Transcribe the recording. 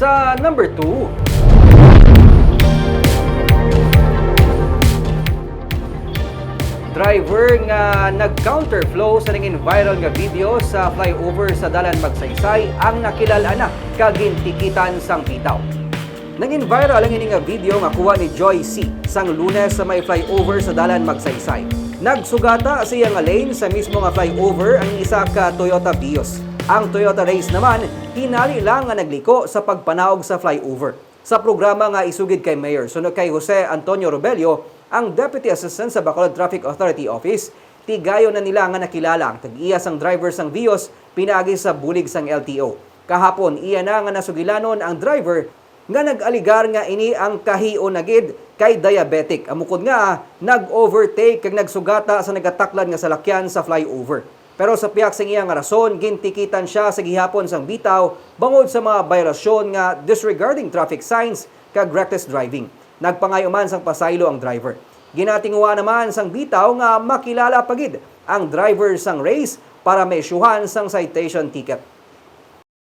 Sa number 2, driver nga nag-counterflow sa naging viral nga video sa flyover sa Dalan Magsaysay ang nakilala na kagintikitan sang bitaw. Naging viral ang nga video nga kuha ni Joy C. sang lunes sa may flyover sa Dalan Magsaysay. Nagsugata siya nga lane sa mismo nga flyover ang isa ka Toyota Vios. Ang Toyota Race naman, hinali lang nga nagliko sa pagpanawag sa flyover. Sa programa nga isugid kay Mayor sunod kay Jose Antonio Robelio, ang Deputy Assistant sa Bacolod Traffic Authority Office, tigayo na nila nga nakilala ang tag-iya sang driver sang Vios pinagi sa bulig sang LTO. Kahapon, iya na nga nasugilanon ang driver nga nag-aligar nga ini ang kahiyo na gid kay diabetic. Amukod nga nag-overtake kag nagsugata sa nagataklan nga salakyan sa flyover. Pero sa piyak sa iya nga rason, gintikitan siya sa gihapon sang bitaw bangod sa mga baylasyon nga disregarding traffic signs kag reckless driving. Nagpangayuman sang pasaylo ang driver. Ginatinguha naman sang bitaw nga makilala pagid ang driver sang race para may syuhan sang citation ticket.